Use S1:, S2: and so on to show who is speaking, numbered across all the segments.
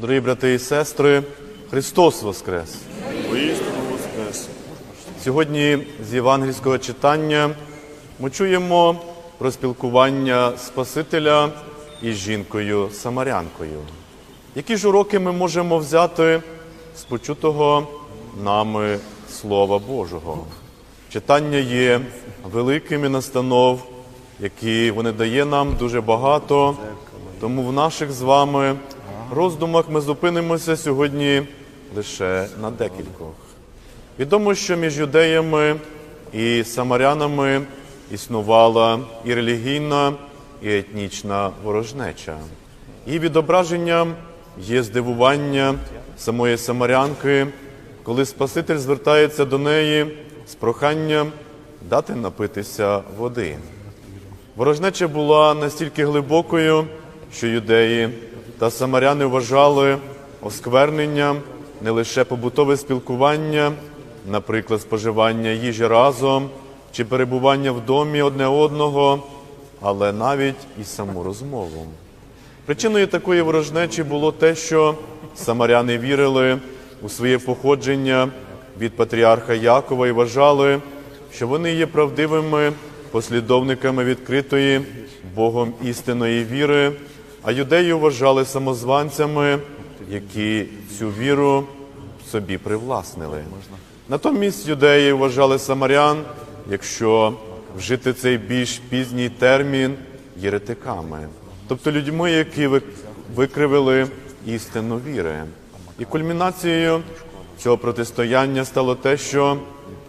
S1: Дорогі брати і сестри, Христос Воскрес!
S2: Воскрес.
S1: Сьогодні з євангельського читання ми чуємо про спілкування Спасителя із жінкою Самарянкою. Які ж уроки ми можемо взяти з почутого нами Слова Божого? Читання є великими настанов, які вони дає нам дуже багато. Тому в наших з вами роздумах ми зупинимося сьогодні лише на декількох. Відомо, що між юдеями і самарянами існувала і релігійна, і етнічна ворожнеча. І відображенням є здивування самої самарянки, коли Спаситель звертається до неї з проханням дати напитися води. Ворожнеча була настільки глибокою, що юдеї та самаряни вважали оскверненням не лише побутове спілкування, наприклад, споживання їжі разом чи перебування в домі одне одного, але навіть і саму розмову. Причиною такої ворожнечі було те, що самаряни вірили у своє походження від патріарха Якова і вважали, що вони є правдивими послідовниками відкритої Богом істинної віри, а юдеї вважали самозванцями, які цю віру собі привласнили. Натомість юдеї вважали самарян, якщо вжити цей більш пізній термін, єретиками, тобто людьми, які ви- викривили істину віри. І кульмінацією цього протистояння стало те, що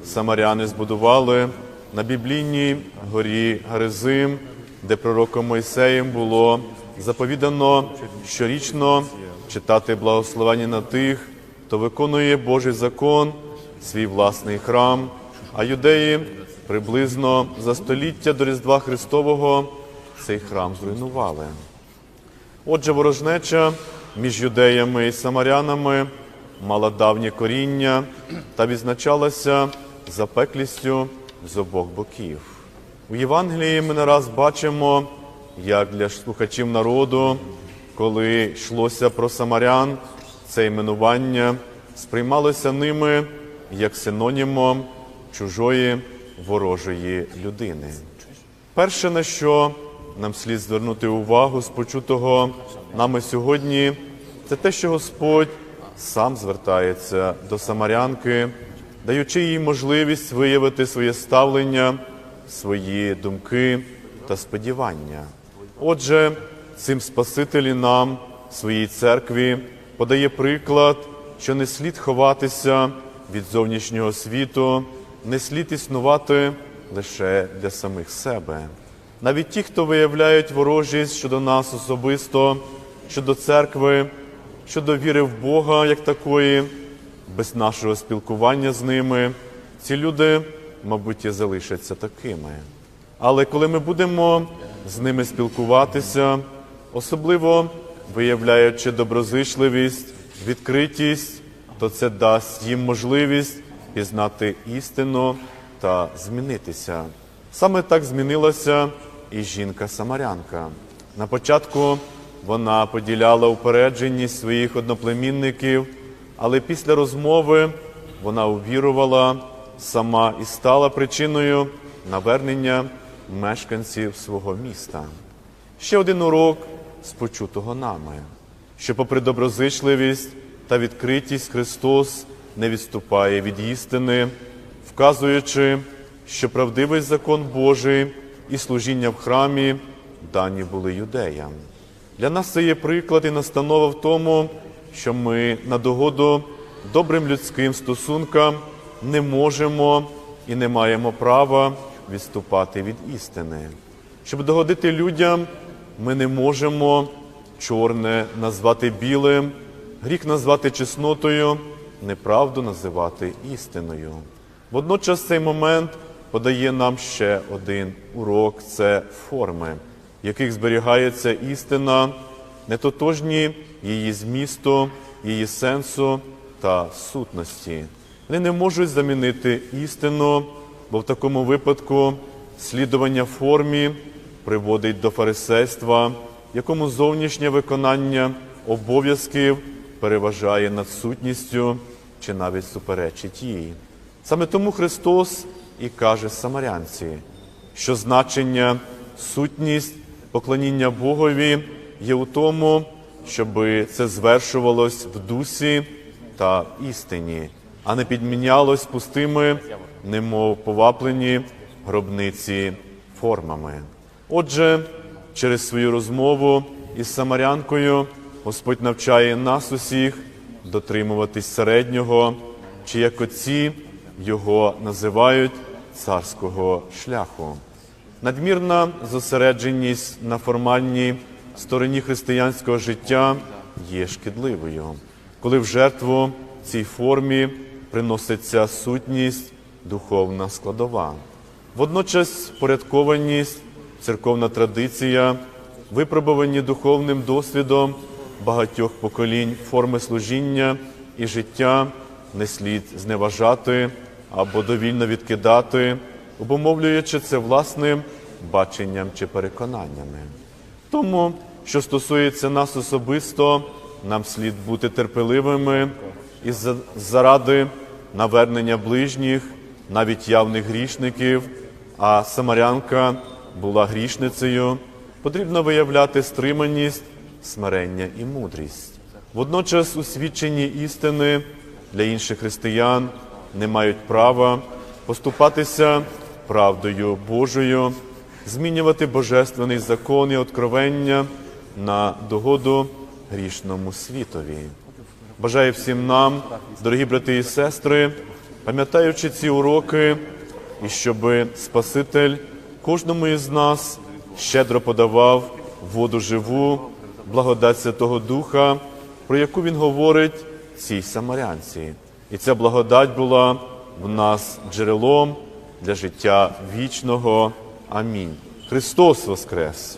S1: самаряни збудували на біблійній горі Гаризим, де пророком Мойсеєм було заповідано щорічно читати благословення на тих, хто виконує Божий закон, свій власний храм, а юдеї приблизно за століття до Різдва Христового цей храм зруйнували. Отже, ворожнеча між юдеями і самарянами мала давнє коріння та відзначалася запеклістю з обох боків. У Євангелії ми не раз бачимо, як для слухачів народу, коли йшлося про самарян, це іменування сприймалося ними як синонімом чужої ворожої людини. Перше, на що нам слід звернути увагу з почутого нами сьогодні, це те, що Господь сам звертається до самарянки, даючи їй можливість виявити своє ставлення, свої думки та сподівання. Отже, цим Спасителі нам, своїй церкві, подає приклад, що не слід ховатися від зовнішнього світу, не слід існувати лише для самих себе. Навіть ті, хто виявляють ворожість щодо нас особисто, щодо церкви, щодо віри в Бога як такої, без нашого спілкування з ними, ці люди, мабуть, і залишаться такими. Але коли ми будемо з ними спілкуватися, особливо виявляючи доброзичливість, відкритість, то це дасть їм можливість пізнати істину та змінитися. Саме так змінилася і жінка-самарянка. На початку вона поділяла упередженість своїх одноплемінників, але після розмови вона увірувала сама і стала причиною навернення мешканців свого міста. Ще один урок з почутого нами, що, попри доброзичливість та відкритість, Христос не відступає від істини, вказуючи, що правдивий закон Божий і служіння в храмі дані були юдеям. Для нас це є приклад і настанова в тому, що ми на догоду добрим людським стосункам не можемо і не маємо права відступати від істини. Щоб догодити людям, ми не можемо чорне назвати білим, гріх назвати чеснотою, неправду називати істиною. Водночас цей момент подає нам ще один урок це форми, в яких зберігається істина, нетотожні її змісту, її сенсу та сутності. Вони не можуть замінити істину, бо в такому випадку слідування формі приводить до фарисейства, якому зовнішнє виконання обов'язків переважає над сутністю чи навіть суперечить їй. Саме тому Христос і каже самарянці, що значення, сутність, поклоніння Богові є у тому, щоб це звершувалось в дусі та істині, а не підмінялось пустими, немов поваплені гробниці формами. Отже, через свою розмову із самарянкою Господь навчає нас усіх дотримуватись середнього, чи як отці його називають царського шляху. Надмірна зосередженість на формальній стороні християнського життя є шкідливою, коли в жертву цій формі приноситься сутність, духовна складова. Водночас порядкованість, церковна традиція, випробувані духовним досвідом багатьох поколінь форми служіння і життя не слід зневажати або довільно відкидати, обумовлюючи це власним баченням чи переконаннями. Тому, що стосується нас особисто, нам слід бути терпеливими і заради навернення ближніх, навіть явних грішників, а самарянка була грішницею, потрібно виявляти стриманість, смирення і мудрість. Водночас усвідчені істини для інших християн не мають права поступатися правдою Божою, змінювати божественний закон і откровення на догоду грішному світові. Бажаю всім нам, дорогі брати і сестри, пам'ятаючи ці уроки, і щоб Спаситель кожному із нас щедро подавав воду живу, благодать Святого Духа, про яку він говорить цій самарянці. І ця благодать була в нас джерелом для життя вічного. Амінь. Христос Воскрес!